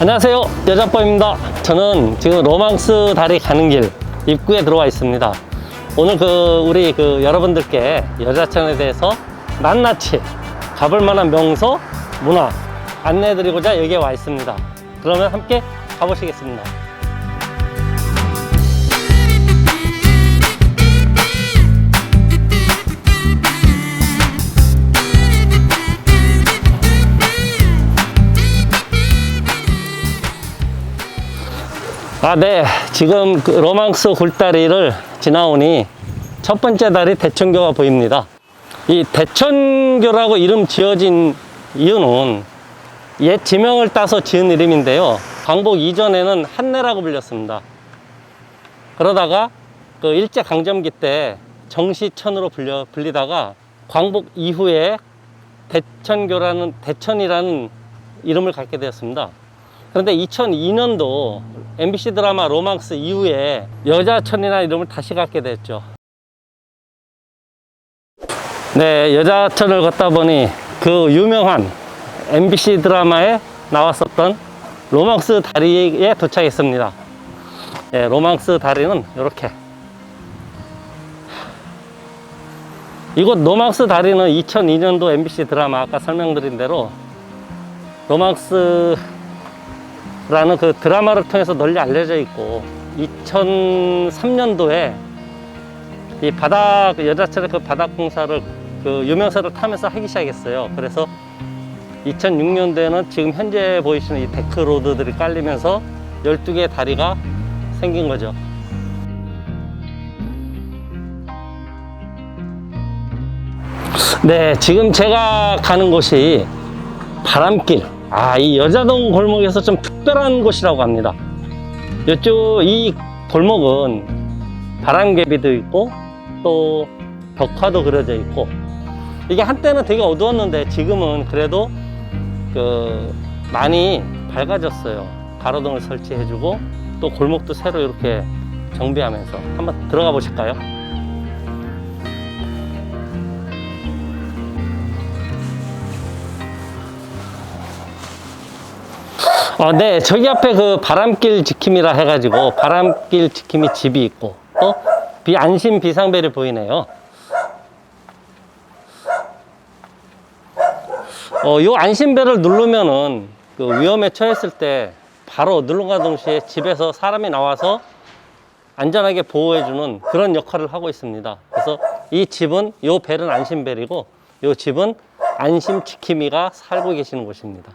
안녕하세요. 여자법입니다. 저는 지금 로망스 다리 가는 길 입구에 들어와 있습니다. 오늘 그 우리 그 여러분들께 여자천에 대해서 낱낱이 가볼 만한 명소 문화 안내해 드리고자 여기에 와 있습니다. 그러면 함께 가보시겠습니다 아, 네. 지금 그 로망스 굴다리를 지나오니 첫 번째 다리 대천교가 보입니다. 이 대천교라고 이름 지어진 이유는 옛 지명을 따서 지은 이름인데요. 광복 이전에는 한내라고 불렸습니다. 그러다가 그 일제 강점기 때 정시천으로 불려, 불리다가 광복 이후에 대천교라는, 대천이라는 이름을 갖게 되었습니다. 그런데 2002년도 MBC 드라마 로망스 이후에 여자천이라는 이름을 다시 갖게 됐죠. 네, 여자천을 걷다 보니 그 유명한 MBC 드라마에 나왔었던 로망스 다리에 도착했습니다. 네, 로망스 다리는 이렇게. 이곳 로망스 다리는 2002년도 MBC 드라마 아까 설명드린 대로 로망스 라는 그 드라마를 통해서 널리 알려져 있고 2003년도에 이 바닥 여자철의 그 바닥 공사를 그 유명세를 타면서 하기 시작했어요. 그래서 2006년도에는 지금 현재 보이시는 이 데크 로드들이 깔리면서 12개의 다리가 생긴 거죠. 네, 지금 제가 가는 곳이 바람길. 아, 이 여자동 골목에서 좀 특별한 곳이라고 합니다. 이쪽, 이 골목은 바람개비도 있고, 또 벽화도 그려져 있고, 이게 한때는 되게 어두웠는데 지금은 그래도 그 많이 밝아졌어요. 가로등을 설치해주고, 또 골목도 새로 이렇게 정비하면서 한번 들어가 보실까요? 어, 네, 저기 앞에 그 바람길 지킴이라 해가지고 바람길 지킴이 집이 있고 또 비, 안심 비상벨이 보이네요. 어, 요 안심벨을 누르면은 그 위험에 처했을 때 바로 누른과 동시에 집에서 사람이 나와서 안전하게 보호해주는 그런 역할을 하고 있습니다. 그래서 이 집은 요 벨은 안심벨이고 요 집은 안심 지킴이가 살고 계시는 곳입니다.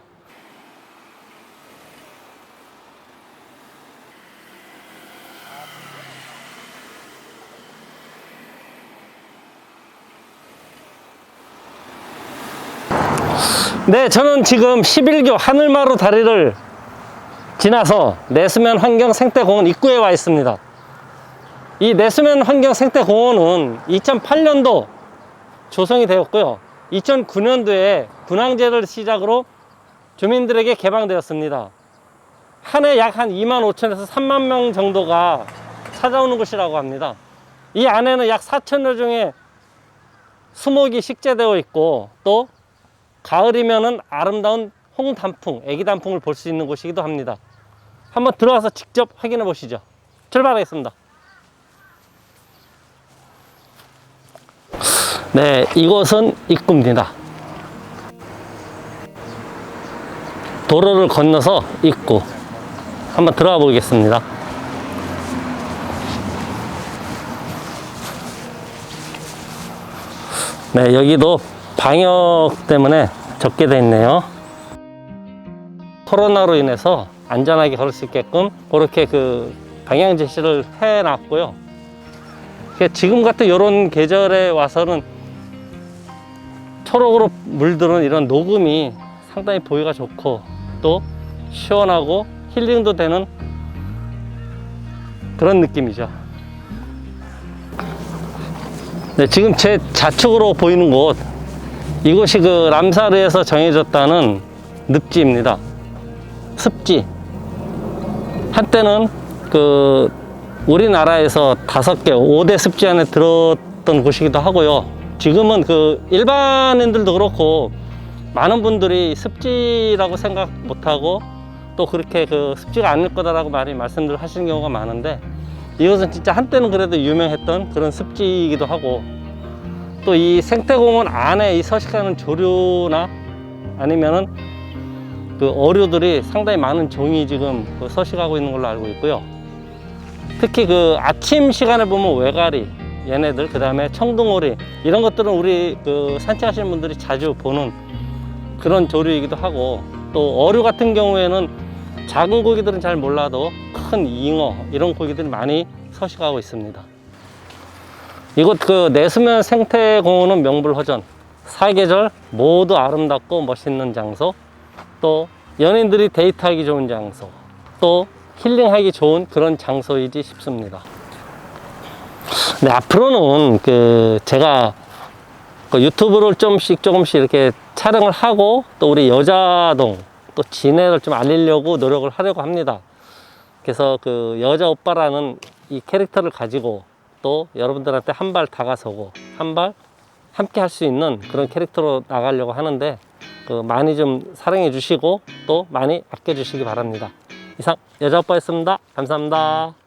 네, 저는 지금 11교 하늘마루 다리를 지나서 내수면 환경 생태공원 입구에 와 있습니다. 이 내수면 환경 생태공원은 2008년도 조성이 되었고요. 2009년도에 분황제를 시작으로 주민들에게 개방되었습니다. 한 해 약 한 2만 5천에서 3만 명 정도가 찾아오는 곳이라고 합니다. 이 안에는 약 4천여 종의 수목이 식재되어 있고 또 가을이면은 아름다운 홍단풍, 애기 단풍을 볼 수 있는 곳이기도 합니다. 한번 들어가서 직접 확인해 보시죠. 출발하겠습니다. 네, 이곳은 입구입니다. 도로를 건너서 입구. 한번 들어가 보겠습니다. 네, 여기도 방역 때문에 적게 돼 있네요. 코로나로 인해서 안전하게 걸을 수 있게끔 그렇게 그 방향 제시를 해 놨고요. 지금 같은 이런 계절에 와서는 초록으로 물드는 이런 녹음이 상당히 보기가 좋고 또 시원하고 힐링도 되는 그런 느낌이죠. 네, 지금 제 좌측으로 보이는 곳 이곳이 그 람사르에서 정해졌다는 늪지입니다. 습지. 한때는 그 우리나라에서 다섯 개, 5대 습지 안에 들었던 곳이기도 하고요. 지금은 그 일반인들도 그렇고 많은 분들이 습지라고 생각 못하고 또 그렇게 그 습지가 않을 거다라고 많이 말씀들 하시는 경우가 많은데 이것은 진짜 한때는 그래도 유명했던 그런 습지이기도 하고 또 이 생태공원 안에 이 서식하는 조류나 아니면은 그 어류들이 상당히 많은 종이 지금 그 서식하고 있는 걸로 알고 있고요. 특히 그 아침 시간에 보면 외가리 얘네들 그 다음에 청둥오리 이런 것들은 우리 그 산책하시는 분들이 자주 보는 그런 조류이기도 하고 또 어류 같은 경우에는 작은 고기들은 잘 몰라도 큰 잉어 이런 고기들이 많이 서식하고 있습니다. 이곳 그 내수면 생태공원은 명불허전 사계절 모두 아름답고 멋있는 장소 또 연인들이 데이트하기 좋은 장소 또 힐링하기 좋은 그런 장소이지 싶습니다. 네, 앞으로는 그 제가 그 유튜브를 좀씩 조금씩 이렇게 촬영을 하고 또 우리 여자동 또 진해를 좀 알리려고 노력을 하려고 합니다. 그래서 그 여자 오빠라는 이 캐릭터를 가지고 또 여러분들한테 한 발 다가서고 한 발 함께 할 수 있는 그런 캐릭터로 나가려고 하는데 그 많이 좀 사랑해 주시고 또 많이 아껴 주시기 바랍니다. 이상 여자 오빠였습니다. 감사합니다.